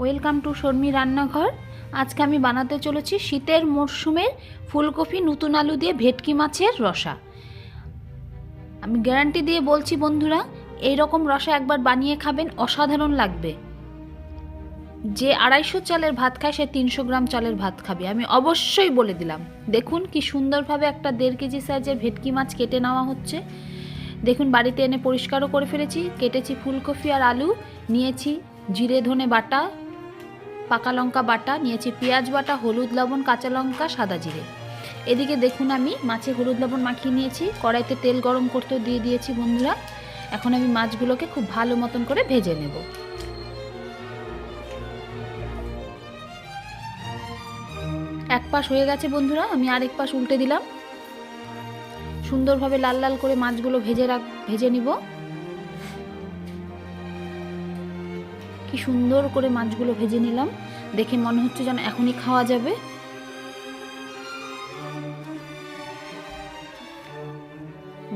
Welcome to Sharmi রান্নাঘর। আজকে আমি বানাতে চলেছি শীতের মরশুমের ফুলকপি, নতুন আলু দিয়ে ভেটকি মাছের রসা। আমি গ্যারান্টি দিয়ে বলছি বন্ধুরা এই রকম রসা একবার বানিয়ে খাবেন, অসাধারণ লাগবে। যে আড়াইশো চালের ভাত খায়, সে তিনশো গ্রাম চালের ভাত খাবে। আমি অবশ্যই বলে দিলাম, দেখুন কি সুন্দরভাবে একটা দেড় কেজি সাইজের ভেটকি মাছ কেটে নেওয়া হচ্ছে। দেখুন, বাড়িতে এনে পরিষ্কারও করে ফেলেছি। কেটেছি ফুলকপি আর আলু, নিয়েছি জিরে ধনে বাটা পাকা লঙ্কা বাটা, নিয়েছি পেঁয়াজ বাটা, হলুদ লবণ, কাঁচা লঙ্কা, সাদা জিরে। এদিকে দেখুন আমি মাছে হলুদ লবণ মাখিয়ে নিয়েছি, কড়াইতে তেল গরম করতেও দিয়ে দিয়েছি বন্ধুরা। এখন আমি মাছগুলোকে খুব ভালো মতন করে ভেজে নেব। এক পাশ হয়ে গেছে বন্ধুরা, আমি আরেক পাশ উল্টে দিলাম। সুন্দরভাবে লাল লাল করে মাছগুলো ভেজে রাখ ভেজে নিব। কি সুন্দর করে মাছগুলো ভেজে নিলাম। দেখে মনে হচ্ছে যেন এখনই খাওয়া যাবে।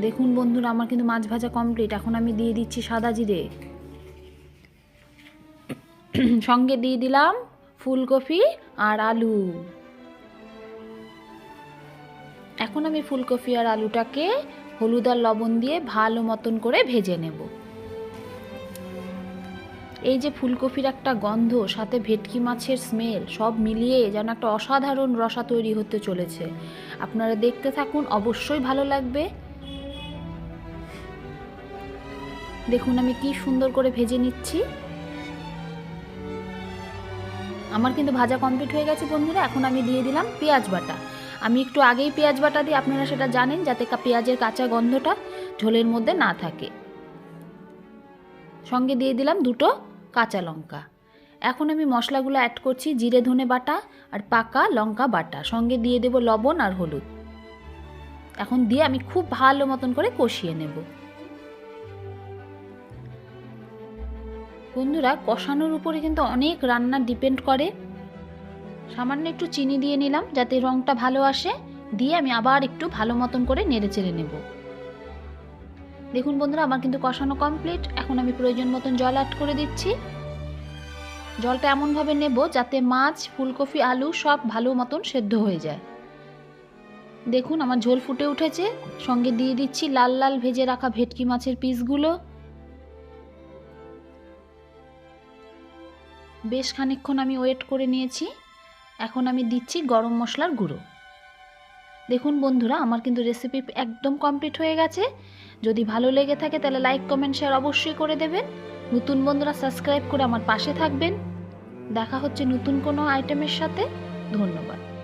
দেখুন বন্ধুরা, আমার কিন্তু মাছ ভাজা কমপ্লিট এখন আমি দিয়ে দিচ্ছি সাদা জিরে। সঙ্গে দিয়ে দিলাম ফুলকপি আর আলু। এখন আমি ফুলকপি আর আলুটাকে হলুদ আর লবণ দিয়ে ভালো মতন করে ভেজে নেব। এই যে ফুলকপির একটা গন্ধ, সাথে ভেটকি মাছের স্মেল সব মিলিয়ে যেন একটা অসাধারণ রসা তৈরি হতে চলেছে। আপনারা দেখতে থাকুন, অবশ্যই ভালো লাগবে। দেখুন, আমি কি সুন্দর করে ভেজে নিচ্ছি। আমার কিন্তু ভাজা কমপ্লিট হয়ে গেছে, বন্ধুরা। এখন আমি দিয়ে দিলাম পেঁয়াজ বাটা। আমি একটু আগেই পেঁয়াজ বাটা দিই আপনারা সেটা জানেন, যাতে পেঁয়াজের কাঁচা গন্ধটা ঝোলের মধ্যে না থাকে। সঙ্গে দিয়ে দিলাম দুটো কাঁচা লঙ্কা। এখন আমি মশলাগুলো অ্যাড করছি জিরে ধনে বাটা আর পাকা লঙ্কা বাটা। সঙ্গে দিয়ে দেব লবণ আর হলুদ। এখন দিয়ে আমি খুব ভালো মতন করে কষিয়ে নেব। বন্ধুরা, কষানোর উপরে কিন্তু অনেক রান্না ডিপেন্ড করে। সামান্য একটু চিনি দিয়ে নিলাম যাতে রঙটা ভালো আসে। দিয়ে আমি আবার একটু ভালো মতন করে নেড়ে চেড়ে নেব। দেখুন বন্ধুরা, আমার কিন্তু কষানো কমপ্লিট এখন আমি প্রয়োজন মতন জল অ্যাড করে দিচ্ছি। জলটা এমনভাবে নেব যাতে মাছ, ফুলকপি, আলু সব ভালো মতন সেদ্ধ হয়ে যায়। দেখুন, আমার ঝোল ফুটে উঠেছে। সঙ্গে দিয়ে দিচ্ছি লাল লাল ভেজে রাখা ভেটকি মাছের পিসগুলো। বেশ খানিকক্ষণ আমি ওয়েট করে নিয়েছি। এখন আমি দিচ্ছি গরম মশলার গুঁড়ো। দেখুন বন্ধুরা, আমার কিন্তু রেসিপি একদম কমপ্লিট হয়ে গেছে। যদি ভালো লেগে থাকে তাহলে লাইক কমেন্ট শেয়ার অবশ্যই করে দেবেন। নতুন বন্ধুরা সাবস্ক্রাইব করে আমার পাশে থাকবেন। দেখা হচ্ছে নতুন কোনো আইটেমের সাথে। ধন্যবাদ।